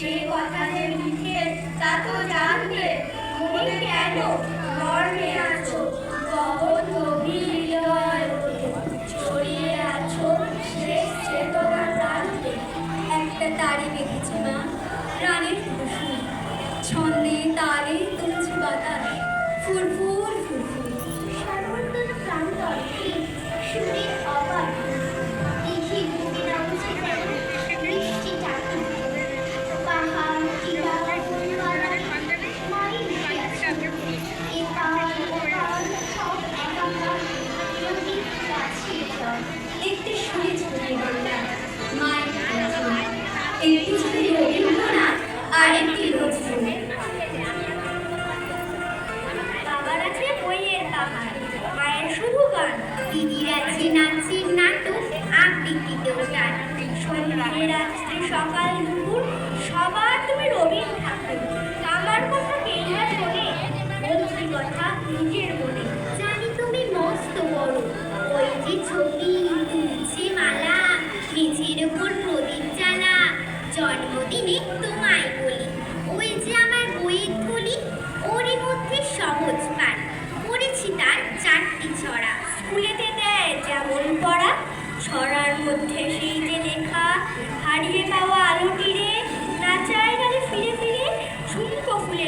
সে কথা যে মিথ্যে তা তো জানবে। মনে কেন মর্মে আছো? গহন গভীর ছড়িয়ে আছো সে চেতনার প্রান্তে। একটা তারি দেখেছি মা প্রাণের ঘোষণা ছন্দে তারে তুলছে বাতাস। ফুরফুর ফুরফুর। সর্বর্তন প্রান্তর সুরের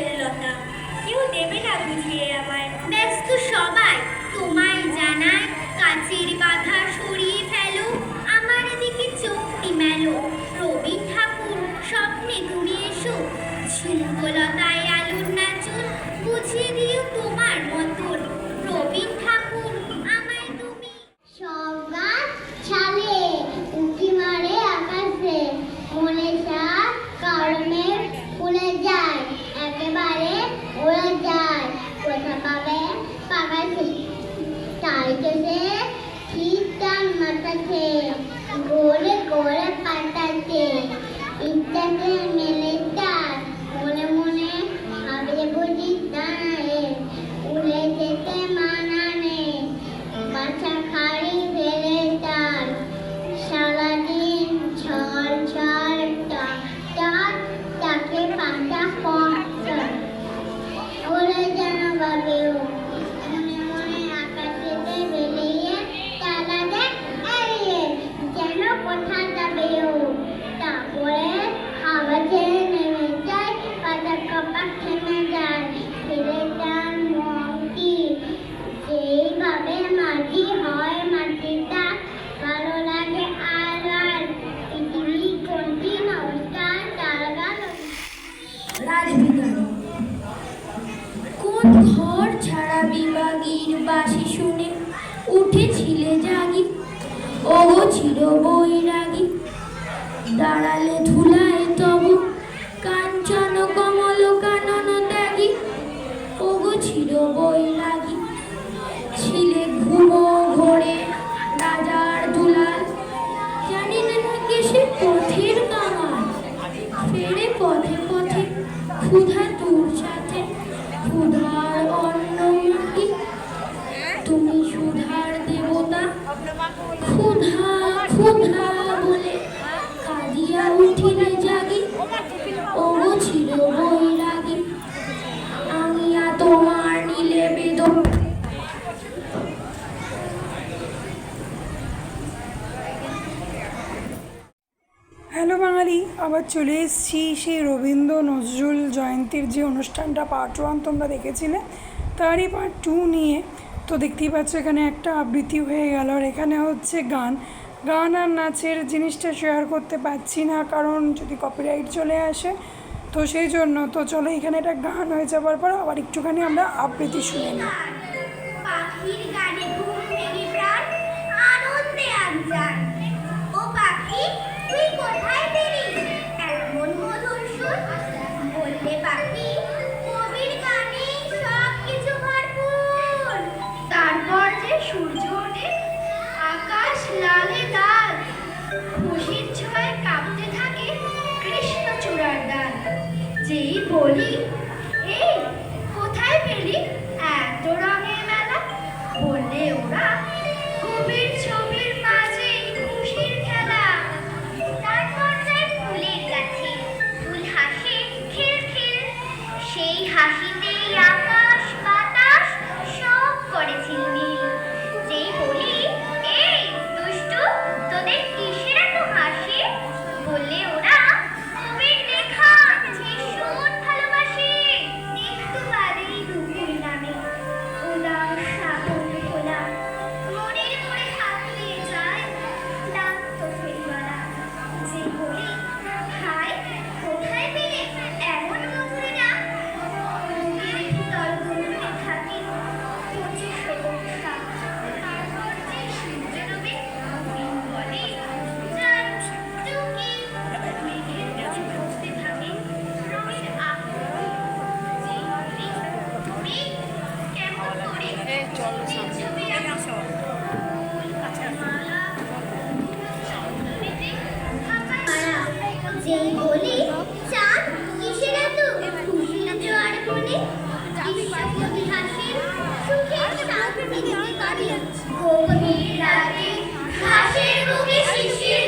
হেমলতা কেউ দেবে না বুঝিয়ে আমায়। ব্যস্ত সবাই, তোমায় জানায় কাছের বাধা সরিয়ে ফেলো, আমার এদিকে চোখটি মেলো। রবি ঠাকুর, স্বপ্নে তুমি এসো। ঝুমকলতায় আলুর নাচুন, বুঝিয়ে দিও তোমার মতন। you. বাসি শুনে উঠেছিলে জাগি, ওগো ছিল বৈরাগী। দাঁড়ালে ধুলায় তব কাঞ্চন কমল কানন দাগি ও গো ছিল বই চলে এসেছি সেই রবীন্দ্র নজরুল জয়ন্তীর যে অনুষ্ঠানটা পার্ট ওয়ান তোমরা দেখেছিলে, তারই পার্ট টু নিয়ে। তো দেখতেই পাচ্ছ এখানে একটা আবৃত্তি হয়ে গেল আর এখানে হচ্ছে গান। গান আর নাচের জিনিসটা শেয়ার করতে পারছি না কারণ যদি কপিরাইট চলে আসে, তো সেই জন্য। তো চলো এখানে একটা গান হয়ে যাওয়ার পর আবার একটুখানি আমরা আবৃত্তি শুনে নিই। গভীর রাতে ঘাসের বুকে শিশির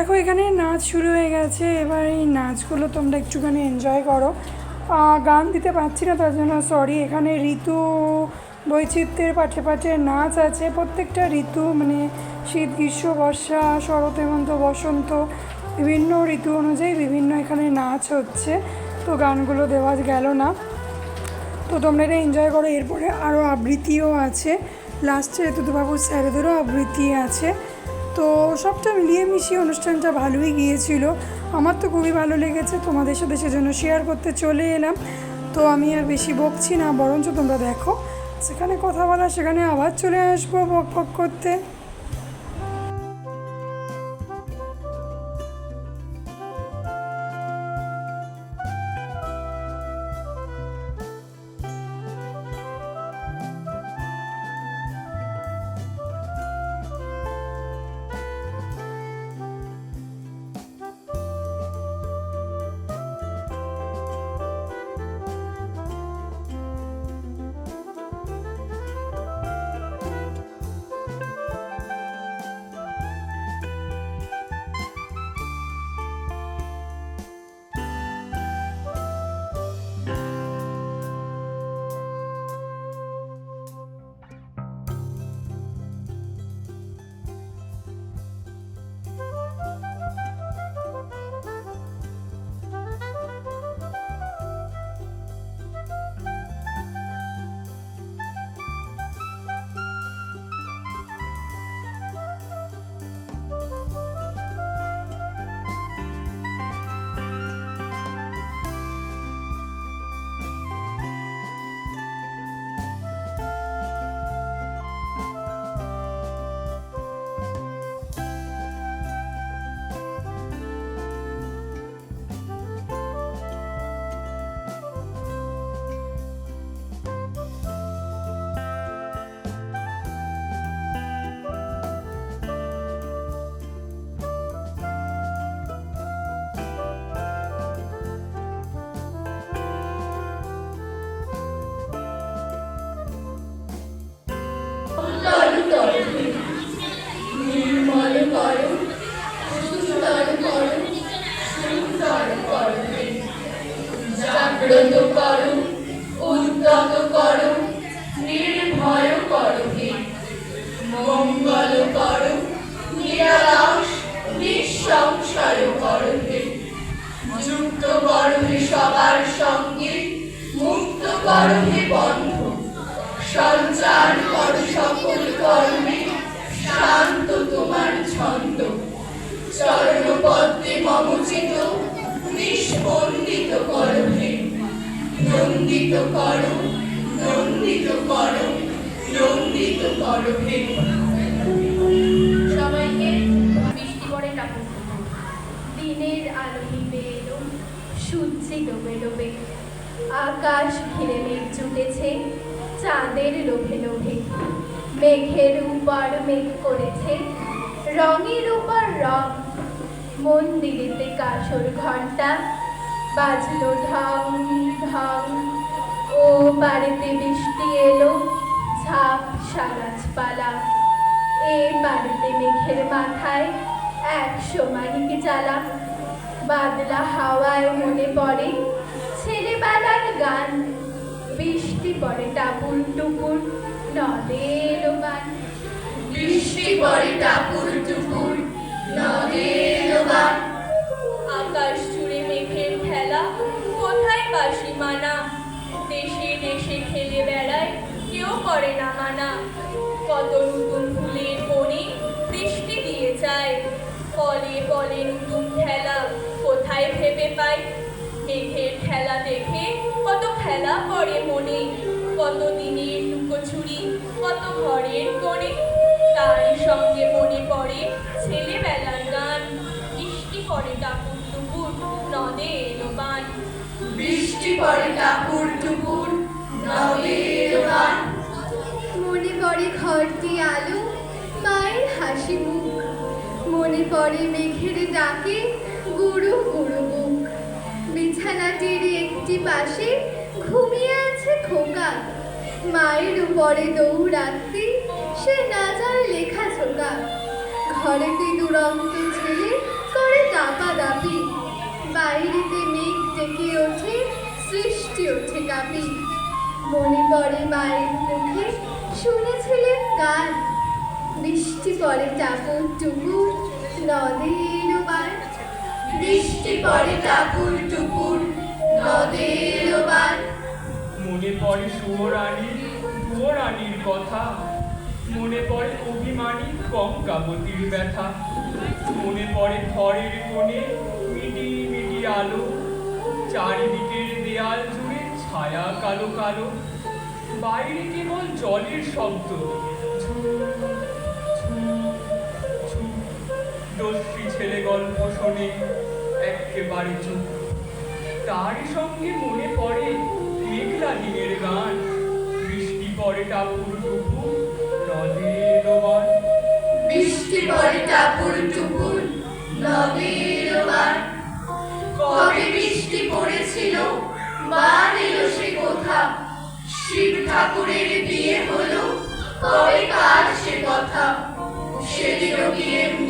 দেখো, এখানে নাচ শুরু হয়ে গেছে। এবার এই নাচগুলো তোমরা একটুখানি এনজয় করো। গান দিতে পারছি না, তার জন্য সরি এখানে ঋতু বৈচিত্র্যের পাঠে পাঠে নাচ আছে। প্রত্যেকটা ঋতু মানে শীত, গ্রীষ্ম, বর্ষা, শরৎ, হেমন্ত, বসন্ত, বিভিন্ন ঋতু অনুযায়ী বিভিন্ন এখানে নাচ হচ্ছে। তো গানগুলো দেওয়া গেল না। তো তোমরা এটা এনজয় করো। এরপরে আরও আবৃত্তিও আছে। লাস্টে ঋতুবাবুর স্যারেদেরও আবৃত্তি আছে। তো সবটা মিলিয়ে মিশিয়ে অনুষ্ঠানটা ভালোই গিয়েছিল। আমার তো খুবই ভালো লেগেছে, তোমাদের সাথে সেজন্য শেয়ার করতে চলে এলাম। তো আমি আর বেশি বকছি না, বরঞ্চ তোমরা দেখো। সেখানে কথা বলা সেখানে আবার চলে আসব বক বক করতে। জাগ্রত করো উদ্যত করো নির্ভয় করো হে। মঙ্গল করো নিরালাস, নিঃসংশয় করো হে। যুক্ত করো হে সবার সঙ্গে মুক্ত করো হে বন্ধ। সঞ্চার করো সকল কর্মে, শান্ত তোমার ছন্দ। চরণ পদ্মে মমচিত নন্দিত করো নন্দিত করো নন্দিত করো। হে সবাইকে বৃষ্টি কাপড় ধুবো। দিনের আলো নিবে এলো সূর্যে ডোবে ডোবে আকাশ ঘিরে মেঘ জুটেছে, চাঁদের লোভে লোভে। মেঘের উপর মেঘ করেছে, রঙের উপর রং। মন্দিরেতে কাসর ঘণ্টা বাজলো ঢং। বাড়িতে বৃষ্টি এলো ঝাঁপ সারাজপালা এ বাড়িতে মেঘের মাথায় একশো মানিক জ্বালা? বাদলা হাওয়ায় মনে পড়ে ছেলেবেলার গান। বৃষ্টি পড়ে টাপুর টুপুর নদে এলো গান বৃষ্টি পড়ে টাপুর টুপুর নদে এলো গান আকাশ জুড়ে মেঘের খেলা কোথায় বাসি মানা? দেশে দেশে খেলে বেড়ায়, কেউ করে না মানা। কত নতুন ফুলের বনে বৃষ্টি দিয়ে যায়। পলে পলে নতুন খেলা কোথায় ভেবে পাই মেঘের খেলা দেখে কত খেলা পড়ে মনে। কত দিনের লুকোচুরি, কত ঘরের কোণে। তার সঙ্গে মনে পড়ে ছেলেবেলার গান। বৃষ্টি পড়ে টাপুর টুপুর নদে এলো বৃষ্টি পড়ে টাপুর হাসি মুখ। মনে পড়ে মেঘের ডাকে গুরু গুরু মুখ। বিছানাটির একটি পাশে ঘুমিয়ে আছে খোকা। মায়ের উপরে দৌড়াতে সে না যায় লেখা ছোকা। ঘরেতে দুরন্ত ছেলে করে দাপা দাপি বাইরেতে মেঘ ডেকে ওঠে, সৃষ্টি ওঠে কাপি। মনে পড়ে মায়ের মুখে শুনেছিলেন গান। বৃষ্টি পড়ে টাপুর টুকুর নদে এলো বান বৃষ্টি পড়ে টাপুর টুপুর নদে এলো গান মনে পড়ে সুয়রানীর ভুয়রানীর কথা। মনে পড়ে অভিমানী কঙ্কাবতীর ব্যথা। মনে পড়ে ঘরের কোণে মিটি মিটি আলো। চারিদিকের দেয়াল জুড়ে ছায়া কালো কালো। বাইরে কেবল জলের শব্দ। দস্যি ছেলে গল্প শোনে, একেবারে চুপ। তারই সঙ্গে মনে পড়ে মেঘলা দিনের গান। বৃষ্টি পড়ে টাপুর টুপুর নদে বৃষ্টি পড়ে টাপুর টুপুর নদে কবে বৃষ্টি পড়েছিল বান এলো সে কোথা? শিব ঠাকুরের বিয়ে হলো, কবে কার সে কথা? কি এমনি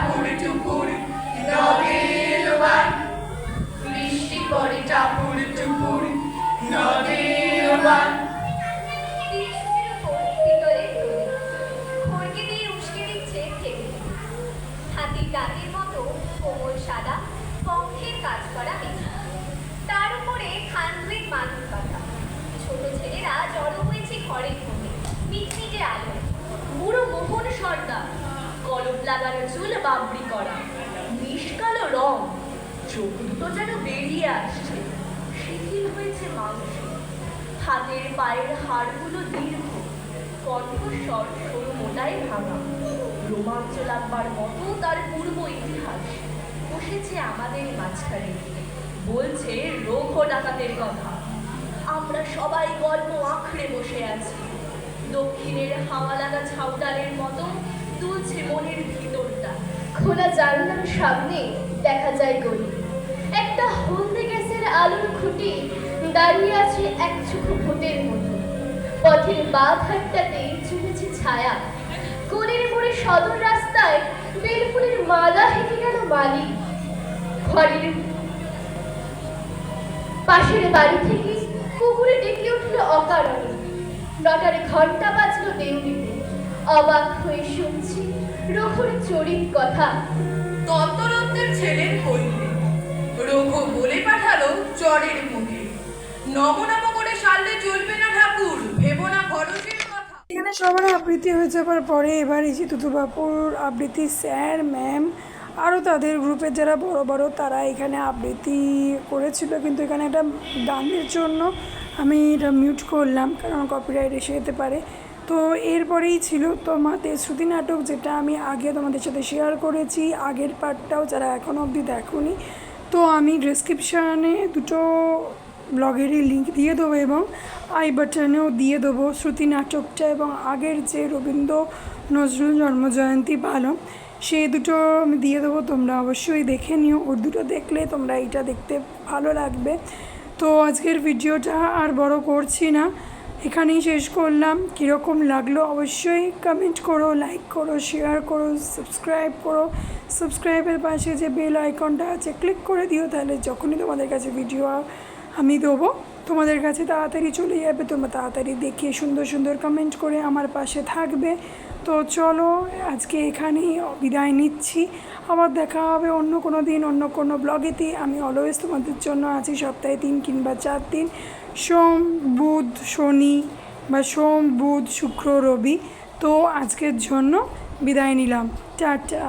লাগানো চুল বাবরি করা। নিষ্কালো রং, চোখ দুটো যেন বেরিয়ে আসছে। শিথিল হয়েছে মাংস হাতের পায়ের হাড়গুলো দীর্ঘ, কণ্ঠস্বর সরু মোটায় ভাঙা। রোমাঞ্চ লাগবার মতো তার পূর্ব ইতিহাস বসেছে আমাদের মাঝখানে। বলছে রোগ ডাকাতের কথা। আমরা সবাই গল্প আঁকড়ে বসে আছি। দক্ষিণের হাওয়া লাগা ছাউটালের মতো তুলছে মনের খোলা জানলার সামনে দেখা যায় গলি একটা হলদে গ্যাসের আলোর খুঁটি দাঁড়িয়ে আছে এক চুখো ভূতের মতো। পথের বা ধারটাতে চলেছে ছায়া। গলির মোড়ে সদর রাস্তায় বেলফুলের মালা হেঁটে গেল মালি। ঘরের পাশের বাড়ি থেকে কুকুরে ডেকে উঠল অকারণে। নটার ঘণ্টা বাজলো দেউলিতে। অবাক হয়ে শুনছি রঘুর চরিত কথা। তত্তরত্বের ছেলের হইলে রঘু বলে পাঠালো চরের মুখে। নমনম করে সারলে চলবে না ঠাকুর ভেবো না খরচের এখানে সবার আবৃত্তি হয়ে যাবার পরে এবার এই যে তুতুবাপুর আবৃত্তি স্যার ম্যাম আরও তাদের গ্রুপের যারা বড় বড় তারা এখানে আবৃত্তি করেছিল। কিন্তু এখানে একটা গানের জন্য আমি এটা মিউট করলাম কারণ কপিরাইট এসে যেতে পারে। তো এরপরেই ছিল তোমাদের শ্রুতি নাটক, যেটা আমি আগে তোমাদের সাথে শেয়ার করেছি। আগের পার্টটাও যারা এখনও অবধি দেখোনি, তো আমি ডিসক্রিপশানে দুটো ব্লগেরই লিঙ্ক দিয়ে দেবো এবং আই বাটনেও দিয়ে দেবো শ্রুতি নাটকটা এবং আগের যে রবীন্দ্র নজরুল জন্মজয়ন্তী পালন, সেই দুটো আমি দিয়ে দেবো। তোমরা অবশ্যই দেখে নিও। ওর দুটো দেখলে তোমরা এইটা দেখতে ভালো লাগবে। তো আজকের ভিডিওটা আর বড় করছি না। এখানেই শেষ করলাম। কীরকম লাগল অবশ্যই কমেন্ট করো লাইক করো শেয়ার করো সাবস্ক্রাইব করো। সাবস্ক্রাইবের পাশে যে বেল আইকনটা আছে ক্লিক করে দিও তাহলে যখনই তোমাদের কাছে ভিডিও আমি দেবো, তোমাদের কাছে তাড়াতাড়ি চলে যাবে। তোমরা তাড়াতাড়ি দেখে সুন্দর সুন্দর কমেন্ট করে আমার পাশে থাকবে। তো চলো, আজকে এখানেই বিদায় নিচ্ছি। আবার দেখা হবে অন্য কোনো দিন, অন্য কোনো ব্লগেতে আমি অলওয়েজ তোমাদের জন্য আছি সপ্তাহে তিন কিংবা চার দিন। সোম বুধ শনি বা সোম বুধ শুক্র রবি। তো আজকের জন্য বিদায় নিলাম। টাটা।